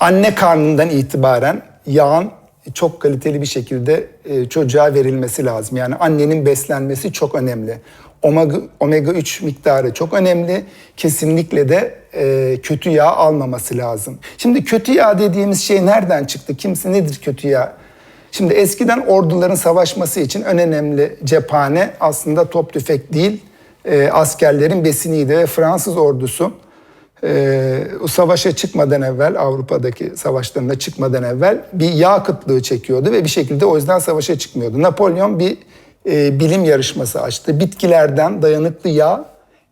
Anne karnından itibaren yağın çok kaliteli bir şekilde e, çocuğa verilmesi lazım. Yani annenin beslenmesi çok önemli. Omega, omega 3 miktarı çok önemli. Kesinlikle de e, kötü yağ almaması lazım. Şimdi kötü yağ dediğimiz şey nereden çıktı? Kimse nedir kötü yağ? Şimdi eskiden orduların savaşması için en önemli cephane aslında top tüfek değil, e, askerlerin besiniydi ve Fransız ordusu e, o savaşa çıkmadan evvel Avrupa'daki savaşlarına çıkmadan evvel bir yağ kıtlığı çekiyordu ve bir şekilde o yüzden savaşa çıkmıyordu. Napolyon bir e, bilim yarışması açtı. Bitkilerden dayanıklı yağ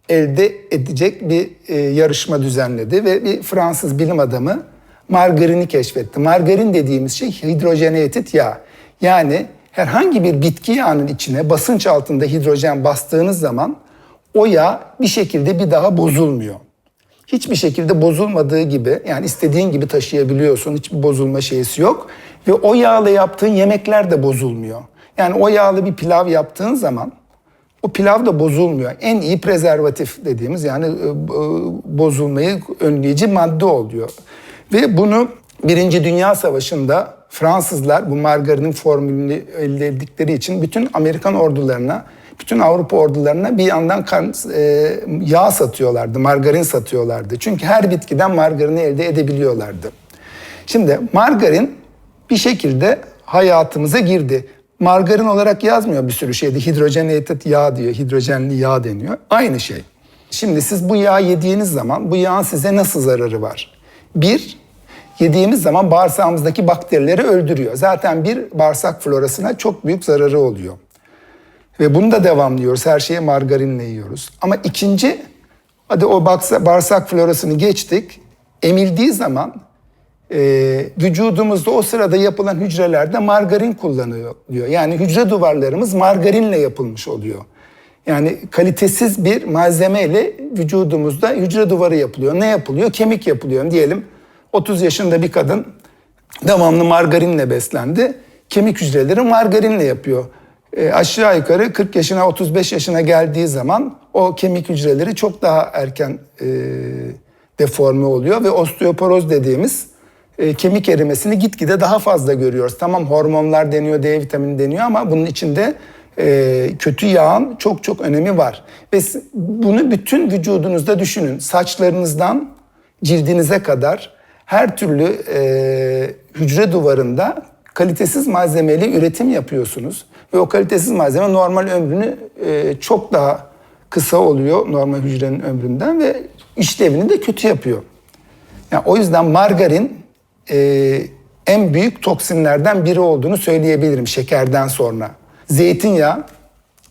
elde edecek bir e, yarışma düzenledi ve bir Fransız bilim adamı margarini keşfetti. Margarin dediğimiz şey hidrojenated yağ. Yani herhangi bir bitki yağının içine basınç altında hidrojen bastığınız zaman o yağ bir şekilde bir daha bozulmuyor hiçbir şekilde bozulmadığı gibi yani istediğin gibi taşıyabiliyorsun. Hiçbir bozulma şeysi yok. Ve o yağla yaptığın yemekler de bozulmuyor. Yani o yağlı bir pilav yaptığın zaman o pilav da bozulmuyor. En iyi prezervatif dediğimiz yani e, bozulmayı önleyici madde oluyor. Ve bunu Birinci Dünya Savaşı'nda Fransızlar bu margarinin formülünü elde ettikleri için bütün Amerikan ordularına bütün Avrupa ordularına bir yandan kan, e, yağ satıyorlardı, margarin satıyorlardı. Çünkü her bitkiden margarini elde edebiliyorlardı. Şimdi margarin bir şekilde hayatımıza girdi. Margarin olarak yazmıyor bir sürü şeyde. Hidrogenated yağ diyor, hidrojenli yağ deniyor. Aynı şey. Şimdi siz bu yağı yediğiniz zaman bu yağın size nasıl zararı var? Bir, yediğimiz zaman bağırsağımızdaki bakterileri öldürüyor. Zaten bir bağırsak florasına çok büyük zararı oluyor. Ve bunu da devamlıyoruz. Her şeyi margarinle yiyoruz. Ama ikinci, hadi o bağırsak florasını geçtik. Emildiği zaman e, vücudumuzda o sırada yapılan hücrelerde margarin kullanıyor diyor. Yani hücre duvarlarımız margarinle yapılmış oluyor. Yani kalitesiz bir malzemeyle vücudumuzda hücre duvarı yapılıyor. Ne yapılıyor? Kemik yapılıyor. Diyelim 30 yaşında bir kadın devamlı margarinle beslendi. Kemik hücreleri margarinle yapıyor e, aşağı yukarı 40 yaşına 35 yaşına geldiği zaman o kemik hücreleri çok daha erken e, deforme oluyor ve osteoporoz dediğimiz e, kemik erimesini gitgide daha fazla görüyoruz. Tamam hormonlar deniyor, D vitamini deniyor ama bunun içinde e, kötü yağın çok çok önemi var. Ve bunu bütün vücudunuzda düşünün. Saçlarınızdan cildinize kadar her türlü e, hücre duvarında kalitesiz malzemeli üretim yapıyorsunuz. Ve o kalitesiz malzeme normal ömrünü e, çok daha kısa oluyor normal hücrenin ömründen ve işlevini de kötü yapıyor. Yani o yüzden margarin e, en büyük toksinlerden biri olduğunu söyleyebilirim şekerden sonra. Zeytinyağı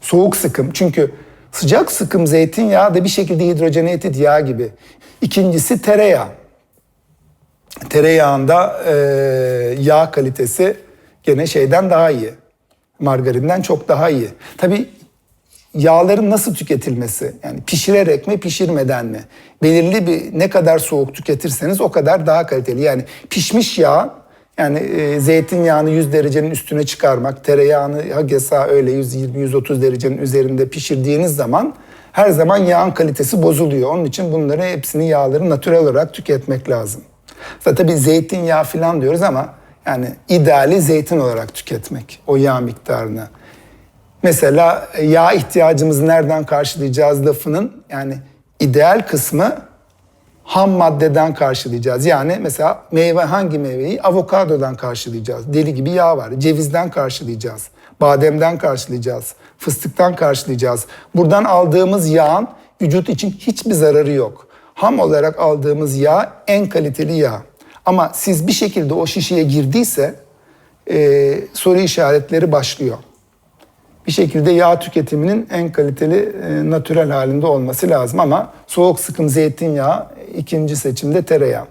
soğuk sıkım çünkü sıcak sıkım zeytinyağı da bir şekilde hidrojenated yağ gibi. İkincisi tereyağı. Tereyağında e, yağ kalitesi gene şeyden daha iyi margarinden çok daha iyi. Tabii yağların nasıl tüketilmesi yani pişirerek mi pişirmeden mi belirli bir ne kadar soğuk tüketirseniz o kadar daha kaliteli. Yani pişmiş yağ yani e, zeytinyağını 100 derecenin üstüne çıkarmak, tereyağını hakeza öyle 120-130 derecenin üzerinde pişirdiğiniz zaman her zaman yağın kalitesi bozuluyor. Onun için bunları hepsini yağları natürel olarak tüketmek lazım. Zaten tabii zeytinyağı falan diyoruz ama yani ideali zeytin olarak tüketmek o yağ miktarını. Mesela yağ ihtiyacımızı nereden karşılayacağız lafının yani ideal kısmı ham maddeden karşılayacağız. Yani mesela meyve hangi meyveyi? Avokadodan karşılayacağız. Deli gibi yağ var. Cevizden karşılayacağız. Bademden karşılayacağız. Fıstıktan karşılayacağız. Buradan aldığımız yağın vücut için hiçbir zararı yok. Ham olarak aldığımız yağ en kaliteli yağ. Ama siz bir şekilde o şişeye girdiyse e, soru işaretleri başlıyor. Bir şekilde yağ tüketiminin en kaliteli, e, natürel halinde olması lazım ama soğuk sıkım zeytinyağı ikinci seçimde tereyağı.